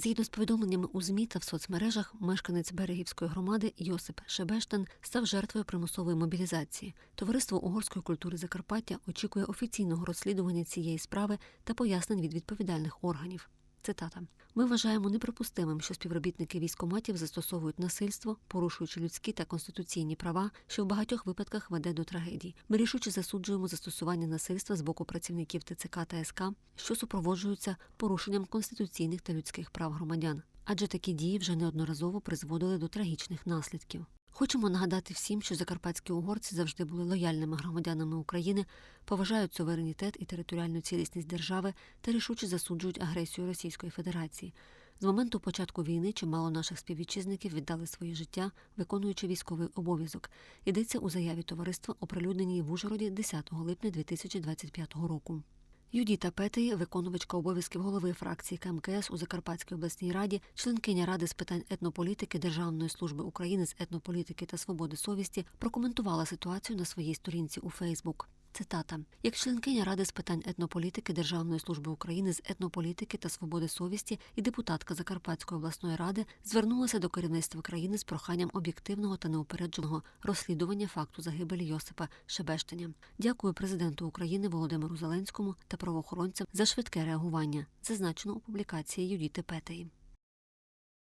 Згідно з повідомленнями у ЗМІ та в соцмережах, мешканець берегівської громади Йосип Шебештин став жертвою примусової мобілізації. Товариство угорської культури Закарпаття очікує офіційного розслідування цієї справи та пояснень від відповідальних органів. Цитата: ми вважаємо неприпустимим, що співробітники військоматів застосовують насильство, порушуючи людські та конституційні права, що в багатьох випадках веде до трагедій. Ми рішуче засуджуємо застосування насильства з боку працівників ТЦК та СК, що супроводжуються порушенням конституційних та людських прав громадян. Адже такі дії вже неодноразово призводили до трагічних наслідків. Хочемо нагадати всім, що закарпатські угорці завжди були лояльними громадянами України, поважають суверенітет і територіальну цілісність держави та рішуче засуджують агресію Російської Федерації. З моменту початку війни чимало наших співвітчизників віддали своє життя, виконуючи військовий обов'язок. Йдеться у заяві товариства, оприлюдненій в Ужгороді 10 липня 2025 року. Юдіта Петий, виконувачка обов'язків голови фракції КМКС у Закарпатській обласній раді, членкиня ради з питань етнополітики Державної служби України з етнополітики та свободи совісті, прокоментувала ситуацію на своїй сторінці у Фейсбук. Цитата: як членкиня ради з питань етнополітики Державної служби України з етнополітики та свободи совісті і депутатка Закарпатської обласної ради звернулася до керівництва країни з проханням об'єктивного та неупередженого розслідування факту загибелі Йосипа Шебештиня. Дякую президенту України Володимиру Зеленському та правоохоронцям за швидке реагування, зазначено у публікації Юдіти Петеї.